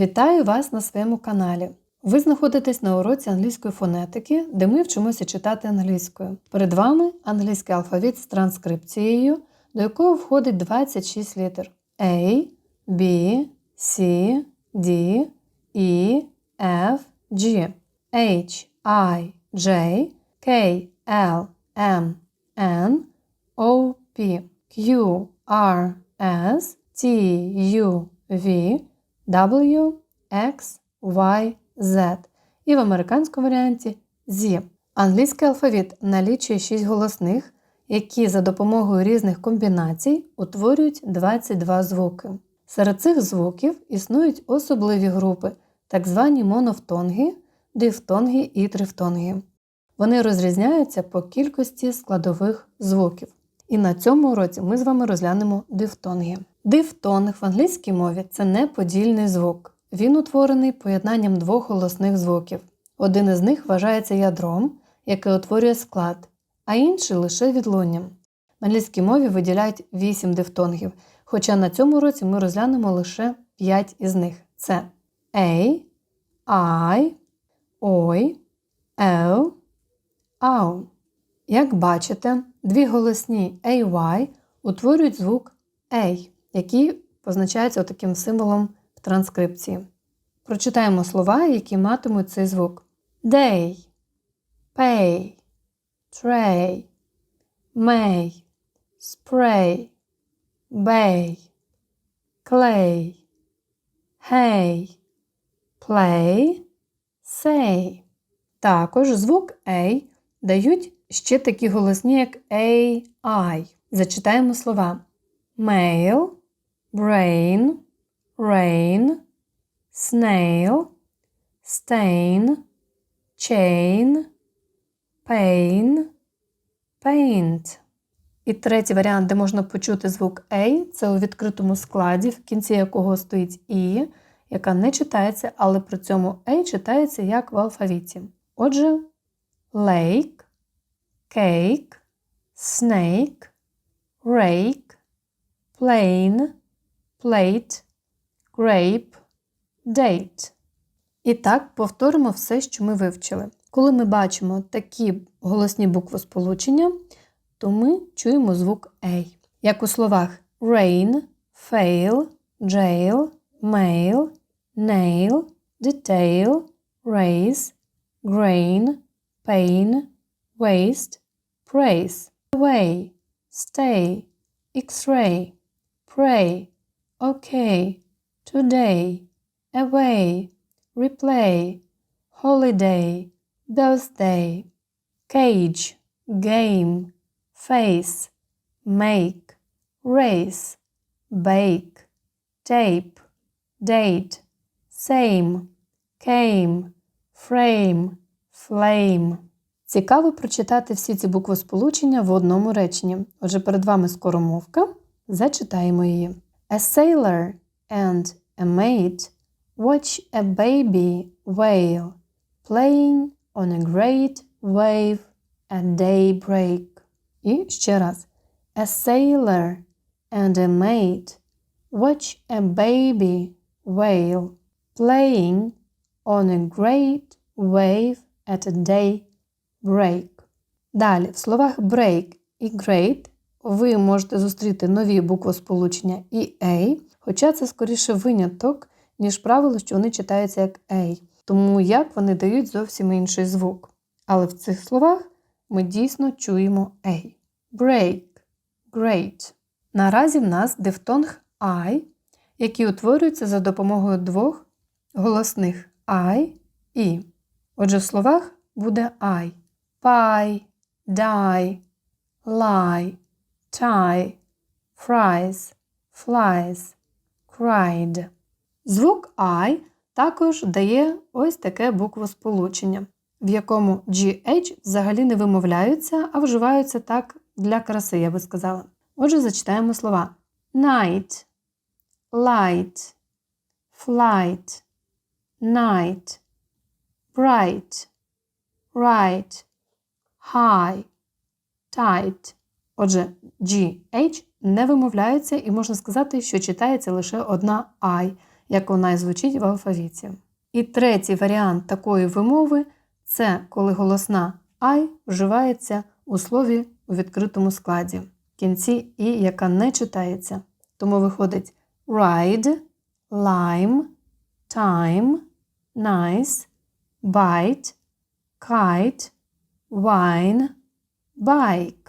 Вітаю вас на своєму каналі. Ви знаходитесь на уроці англійської фонетики, де ми вчимося читати англійською. Перед вами англійський алфавіт з транскрипцією, до якого входить 26 літер A, B, C, D, E, F, G, H, I, J, K, L, M, N, O, P, Q, R, S, T, U, V, W, X, Y, Z. І в американському варіанті Z. Англійський алфавіт налічує 6 голосних, які за допомогою різних комбінацій утворюють 22 звуки. Серед цих звуків існують особливі групи, так звані монофтонги, дифтонги і трифтонги. Вони розрізняються по кількості складових звуків. І на цьому уроці ми з вами розглянемо дифтонги. Дифтонг в англійській мові це неподільний звук. Він утворений поєднанням двох голосних звуків. Один із них вважається ядром, яке утворює склад, а інший лише відлунням. В англійській мові виділяють 8 дифтонгів, хоча на цьому уроці ми розглянемо лише 5 із них: це A, I, Ой, Ел, Ау. Як бачите, дві голосні AY утворюють звук A, який позначається таким символом в транскрипції. Прочитаємо слова, які матимуть цей звук: Day, pay, tray, may, spray, bay, clay, hay, play, say. Також звук A дають ще такі голосні, як AI. Зачитаємо слова: mail, brain, rain, snail, stain, chain, pain, paint. І третій варіант, де можна почути звук A, це у відкритому складі, в кінці якого стоїть І, яка не читається, але при цьому A читається як в алфавіті. Отже, lake, cake, snake, rake, plane, plate, grape, date. І так повторимо все, що ми вивчили. Коли ми бачимо такі голосні буквосполучення, то ми чуємо звук A. Як у словах rain, fail, jail, mail, nail, detail, race, grain, pain, waste, praise, away, stay, x-ray, pray, okay, today, away, replay, holiday, birthday, cage, game, face, make, race, bake, tape, date, same, came, frame, flame. Цікаво прочитати всі ці буквосполучення в одному реченні. Отже, перед вами скоромовка. Зачитаємо її. A sailor and a mate watch a baby whale playing on a great wave at daybreak. І ще раз. A sailor and a mate watch a baby whale playing on a great wave at a daybreak. Далі, в словах break і great ви можете зустріти нові буквосполучення і A, хоча це скоріше виняток, ніж правило, що вони читаються як A. Тому як вони дають зовсім інший звук. Але в цих словах ми дійсно чуємо A. Break, great. Наразі в нас дифтонг I, який утворюється за допомогою двох голосних I і. Отже, в словах буде I. Pie, die, lie, tie, fries, flies, cried. Звук I також дає ось таке буквосполучення, в якому GH взагалі не вимовляються, а вживаються так для краси, я би сказала. Отже, зачитаємо слова: night, light, flight, night, bright, right, high, tight. Отже, GH не вимовляється і можна сказати, що читається лише одна I, як вона і звучить в алфавіті. І третій варіант такої вимови це коли голосна I вживається у слові у відкритому складі в кінці і, яка не читається. Тому виходить ride, lime, time, nice, bite, kite, wine, bike.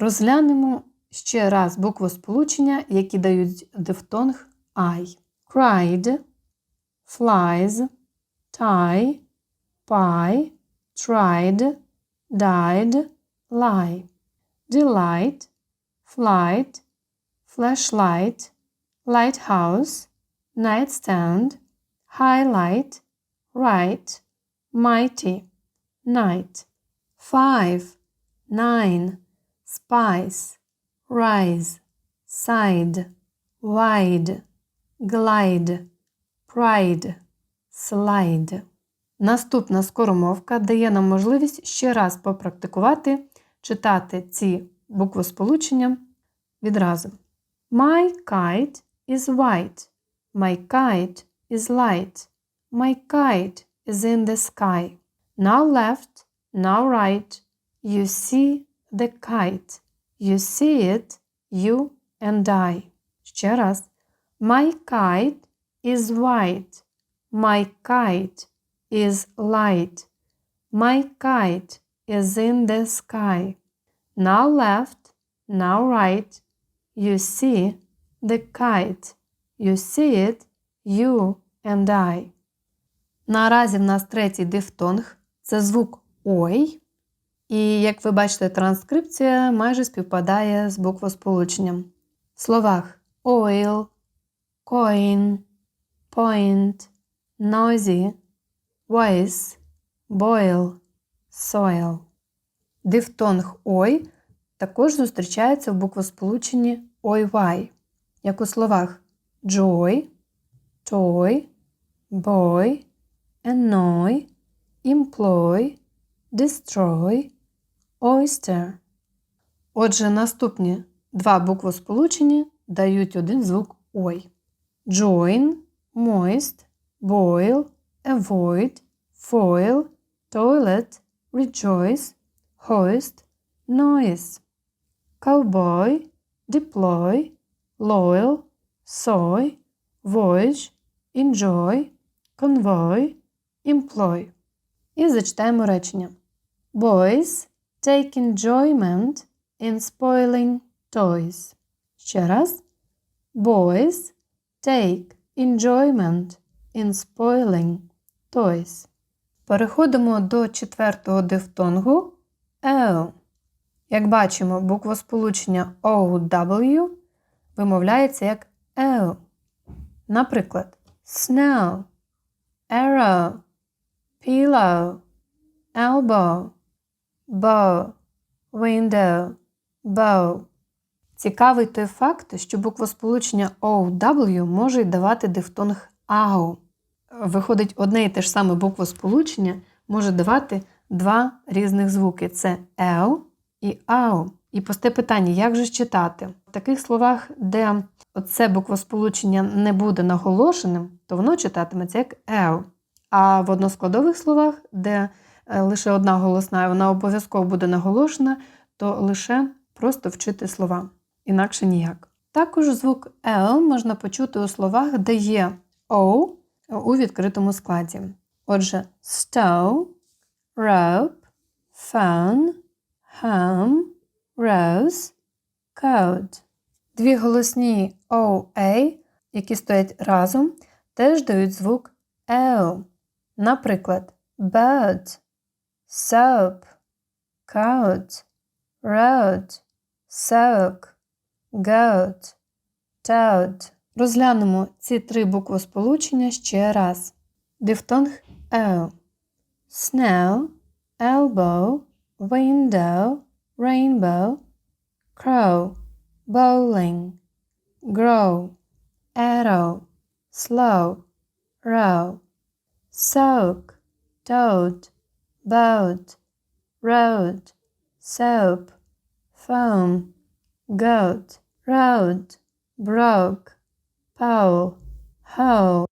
Розглянемо ще раз букву сполучення, які дають дифтонг I. Cried, flies, tie, pie, tried, died, lie. Delight, flight, flashlight, lighthouse, nightstand, highlight, right, mighty, night. Five, nine, spice, rise, side, wide, glide, pride, slide. Наступна скоромовка дає нам можливість ще раз попрактикувати читати ці буквосполучення відразу. My kite is white. My kite is light. My kite is in the sky. Now left, now right. You see the kite. You see it, you and I. Ще раз. My kite is white. My kite is light. My kite is in the sky. Now left, now right. You see the kite. You see it, you and I. Наразі в нас третій дифтонг це звук ой. І, як ви бачите, транскрипція майже співпадає з буквосполученням. В словах oil, coin, point, noisy, voice, boil, soil. Дифтонг ой також зустрічається в буквосполученні ой-вай, як у словах joy, toy, boy, annoy, employ, destroy, oyster. Отже, наступні два буквосполучення дають один звук ой. Join, moist, boil, avoid, foil, toilet, rejoice, hoist, noise. Cowboy, deploy, loyal, soy, voyage, enjoy, convoy, employ. І зачитаємо речення. Boys take enjoyment in spoiling toys. Ще раз. Boys take enjoyment in spoiling toys. Переходимо до четвертого дифтонгу L. Як бачимо, буквосполучення OW вимовляється як L. Наприклад, snow, arrow, pillow, elbow, bow, window, bow. Цікавий той факт, що буквосполучення OW може й давати дифтонг AU. Виходить, одне і те ж саме буквосполучення може давати два різних звуки: це L і AU. І посте питання, як же читати? В таких словах, де це буквосполучення не буде наголошеним, то воно читатиметься як L. А в односкладових словах, де лише одна голосна, і вона обов'язково буде наголошена, то лише просто вчити слова. Інакше ніяк. Також звук L можна почути у словах, де є O у відкритому складі. Отже, stove, rope, phone, home, rose, coat. Дві голосні OA, які стоять разом, теж дають звук L. Наприклад, bird, soap, coat, road, soak, goat, toad. Розглянемо ці три буквосполучення ще раз. Дифтонг L. Snow, elbow, window, rainbow, crow, bowling, grow, arrow, slow, row, soak, toad, boat, road, soap, foam, goat, road, broke, Pole, hoe,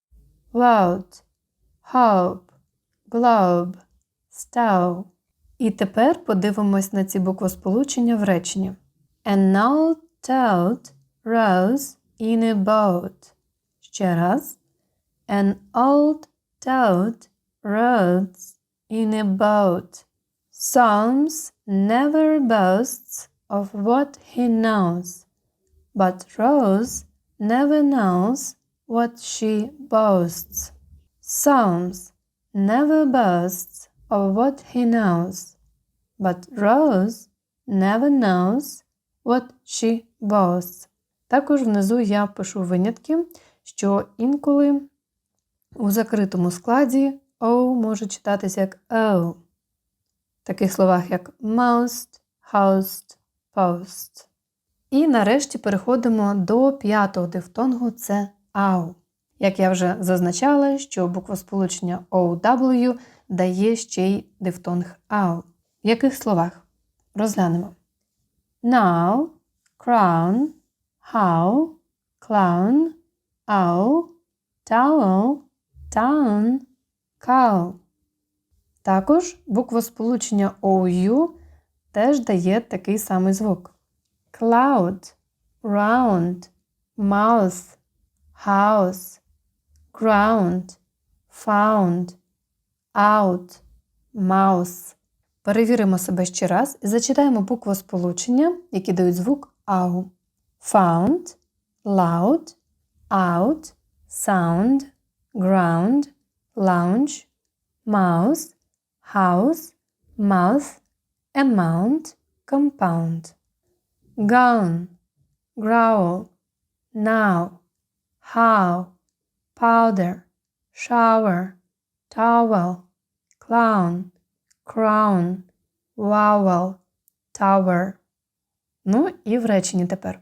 loud, hope, globe, stove. І тепер подивимось на ці буквосполучення в реченні. An old toad rose in a boat. Ще раз. An old toad rose in a boat. Psalms never boasts of what he knows, but Rose never knows what she boasts. Psalms never boasts of what he knows, but Rose never knows what she boasts. Також внизу я пишу винятки, що інколи у закритому складі O може читатися як O. В таких словах, як most, host, post. І нарешті переходимо до п'ятого дифтонгу це ау. Як я вже зазначала, що буквосполучення OW дає ще й дифтонг ау. В яких словах? Розглянемо. Now, crown, how, clown, ow, towel, town, cow. Також буквосполучення OU теж дає такий самий звук. Cloud, round, mouth, house, ground, found, out, mouse. Перевіримо себе ще раз і зачитаємо буквосполучення, які дають звук ау. Found, loud, out, sound, ground, lounge, mouse, house, mouth, amount, compound. Gone, growl, now, how, powder, shower, towel, clown, crown, vowel, tower. Ну і в реченні тепер.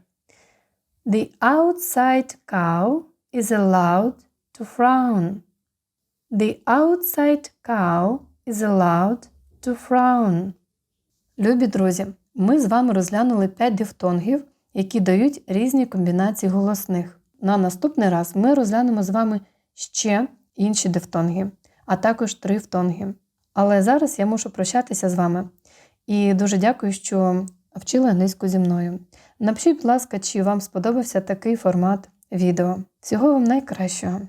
The outside cow is allowed to frown. The outside cow is allowed to frown. Любі друзі, ми з вами розглянули 5 дифтонгів, які дають різні комбінації голосних. На наступний раз ми розглянемо з вами ще інші дифтонги, а також трифтонги. Але зараз я мушу прощатися з вами. І дуже дякую, що вчили англійську зі мною. Напишіть, будь ласка, чи вам сподобався такий формат відео. Всього вам найкращого!